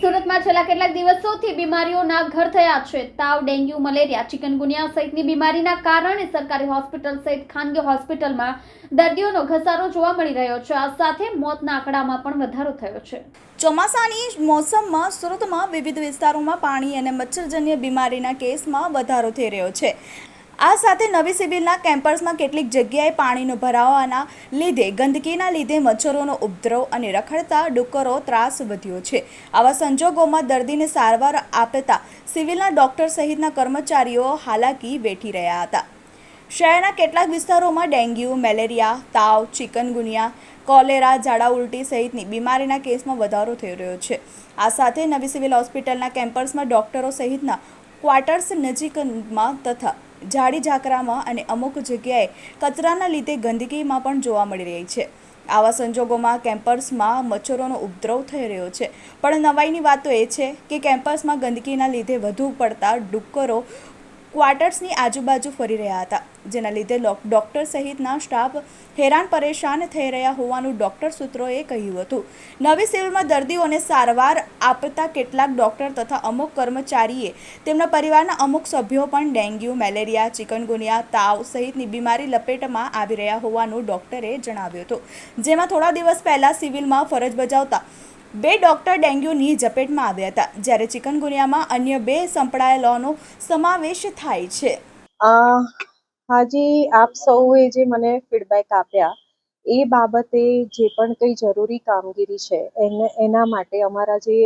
સુરતમાં છેલ્લા કેટલાક દિવસોથી બીમારીઓના ઘર થયા છે. તાવ, ડેન્ગ્યુ, મલેરિયા, ચિકનગુનિયા સહિતની બીમારીના કારણે સરકારી હોસ્પિટલ સહિત ખાનગી હોસ્પિટલમાં દર્દીઓનો ઘસારો જોવા મળી રહ્યો છે. આ સાથે મોતના આંકડામાં પણ વધારો થયો છે. ચોમાસાની મોસમમાં સુરતમાં વિવિધ વિસ્તારોમાં પાણી અને મચ્છરજન્ય બીમારીના કેસમાં વધારો થઈ રહ્યો છે. આ સાથે નવી સિવિલના કેમ્પસમાં કેટલીક જગ્યાએ પાણીનો ભરાવાના લીધે, ગંદકીના લીધે મચ્છરોનો ઉપદ્રવ અને રખડતા ડુક્કરો ત્રાસ વધ્યો છે. આવા સંજોગોમાં દર્દીને સારવાર આપતા સિવિલના ડોક્ટર સહિતના કર્મચારીઓ હાલાકી વેઠી રહ્યા હતા. શહેરના કેટલાક વિસ્તારોમાં ડેન્ગ્યુ, મેલેરિયા, તાવ, ચિકનગુનિયા, કોલેરા, ઝાડા ઉલટી સહિતની બીમારીના કેસમાં વધારો થઈ રહ્યો છે. આ સાથે નવી સિવિલ હોસ્પિટલના કેમ્પસમાં ડોક્ટરો સહિતના ક્વાર્ટર્સ નજીકમાં તથા ઝાડી ઝાકરામાં અને અમુક જગ્યાએ કચરાના લીધે ગંદકીમાં પણ જોવા મળી રહી છે. આવા સંજોગોમાં કેમ્પસમાં મચ્છરોનો ઉપદ્રવ થઈ રહ્યો છે. પણ નવાઈની વાત એ છે કે કેમ્પસમાં ગંદકીના લીધે વધુ પડતા ડુક્કરો ક્વાર્ટર્સની આજુબાજુ ફરી રહ્યા હતા, જેના લીધે ડૉક્ટર સહિતના સ્ટાફ હેરાન પરેશાન થઈ રહ્યા હોવાનું ડોક્ટર સૂત્રોએ કહ્યું હતું. નવી સિવિલમાં દર્દીઓને સારવાર આપતા કેટલાક ડૉક્ટર તથા અમુક કર્મચારીએ તેમના પરિવારના અમુક સભ્યો પણ ડેન્ગ્યુ, મેલેરિયા, ચિકનગુનિયા, તાવ સહિતની બીમારી લપેટમાં આવી રહ્યા હોવાનું ડૉક્ટરે જણાવ્યું હતું. જેમાં થોડા દિવસ પહેલાં સિવિલમાં ફરજ બજાવતા બે ડોક્ટર ડેન્ગ્યુની ઝપેટમાં આવ્યા હતા, જ્યારે ચિકનગુનિયામાં અન્ય બે સંપડાયેલાનો સમાવેશ થાય છે. હાજી, આપ સૌએ જે મને ફીડબેક આપ્યા, એ બાબતે જે પણ કંઈ જરૂરી કામગીરી છે, એને, એના માટે અમારા જે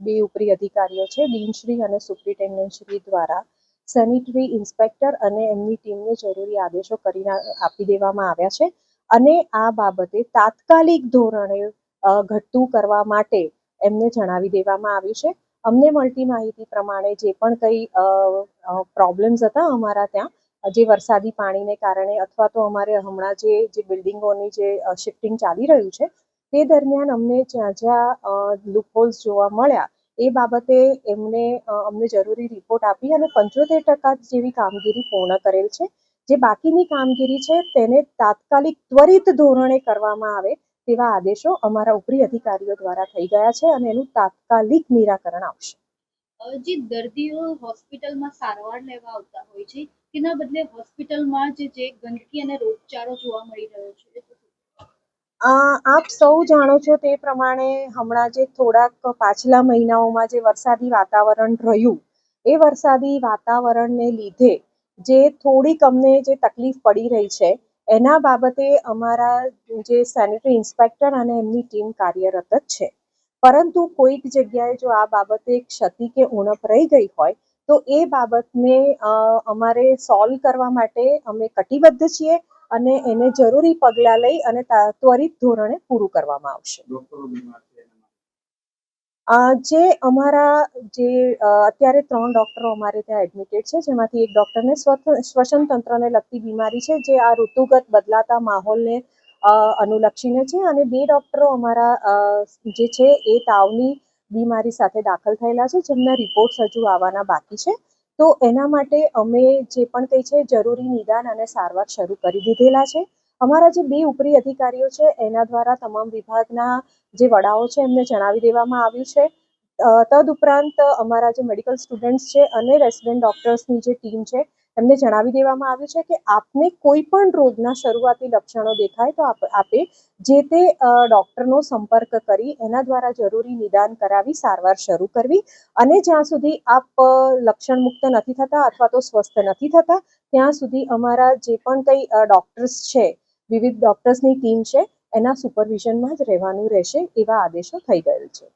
બે ઉપરી અધિકારીઓ છે, ડીનશ્રી અને સુપ્રિન્ટેન્ડન્ટશ્રી દ્વારા સેનિટરી ઇન્સ્પેક્ટર અને એમની ટીમને જરૂરી આદેશો કરીને આપી દેવામાં આવ્યા છે. અને આ બાબતે તાત્કાલિક ધોરણે ઘટતું કરવા માટે એમને જણાવી દેવામાં આવ્યું છે. અમને મળતી માહિતી પ્રમાણે જે પણ કંઈ પ્રોબ્લેમ્સ હતા અમારા ત્યાં, જે વરસાદી પાણીને કારણે અથવા તો અમારે હમણાં જે જે બિલ્ડિંગોની જે શિફ્ટિંગ ચાલી રહ્યું છે, તે દરમિયાન અમને જ્યાં જ્યાં લૂપહોલ્સ જોવા મળ્યા, એ બાબતે એમને અમને જરૂરી રિપોર્ટ આપી અને પંચોતેર ટકા જેવી કામગીરી પૂર્ણ કરેલ છે. જે બાકીની કામગીરી છે તેને તાત્કાલિક ત્વરિત ધોરણે કરવામાં આવે તેવા આદેશો અમારા ઉપરી અધિકારીઓ દ્વારા થઈ ગયા છે અને એનું તાત્કાલિક નિરાકરણ આવશે. જે દર્દીઓ હોસ્પિટલમાં સારવાર લેવા આવતા હોય છે. તેના બદલે હોસ્પિટલમાં જે જે ગંદકી અને રોગચાળો જોવા મળી રહ્યો છે. આપ સૌ જાણો છો તે પ્રમાણે હમણાં જે થોડાક પાછલા મહિનાઓમાં જે વરસાદી વાતાવરણ રહ્યું એ વરસાદી વાતાવરણને લીધે જે થોડીક અમને જે તકલીફ પડી રહી છે એના બાબતે અમારા જે સેનેટરી ઇન્સ્પેક્ટર અને એમની ટીમ કાર્યરત જ છે. પરંતુ કોઈક જગ્યાએ જો આ બાબતે ક્ષતિ કે ઉણપ રહી ગઈ હોય, તો એ બાબતને અમારે સોલ્વ કરવા માટે અમે કટિબદ્ધ છીએ અને એને જરૂરી પગલાં લઈ અને ત્વરિત ધોરણે પૂરું કરવામાં આવશે. જે અમારા જે અત્યારે ત્રણ ડૉક્ટરો અમારે ત્યાં એડમિટેડ છે, જેમાંથી એક ડૉક્ટરને શ્વસન તંત્રને લગતી બીમારી છે, જે આ ઋતુગત બદલાતા માહોલને અનુલક્ષીને છે અને બે ડૉક્ટરો અમારા જે છે એ તાવની બીમારી સાથે દાખલ થયેલા છે, જેમના રિપોર્ટ્સ હજુ આવવાના બાકી છે. તો એના માટે અમે જે પણ કંઈ છે, જરૂરી નિદાન અને સારવાર શરૂ કરી દીધેલા છે. અમારા જે બે ઉપરી અધિકારીઓ છે, એના દ્વારા તમામ વિભાગના જે વડાઓ છે, એમને જણાવી દેવામાં આવ્યું છે. તદુપરાંત અમારા જે મેડિકલ સ્ટુડન્ટ્સ છે અને રેસિડેન્ટ ડોક્ટર્સની જે ટીમ છે, એમને જણાવી દેવામાં આવ્યું છે કે આપને કોઈ પણ રોગના શરૂઆતી લક્ષણો દેખાય તો આપ જે તે ડૉક્ટરનો સંપર્ક કરી એના દ્વારા જરૂરી નિદાન કરાવી, સારવાર શરૂ કરવી અને જ્યાં સુધી આપ લક્ષણ મુક્ત નથી થતા અથવા તો સ્વસ્થ નથી થતા, ત્યાં સુધી અમારા જે પણ કંઈ ડૉક્ટર્સ છે વિવિધ ડોક્ટર્સની ટીમ છે એના સુપરવિઝનમાં જ રહેવાનું રહેશે એવા આદેશો થઈ ગયેલ છે.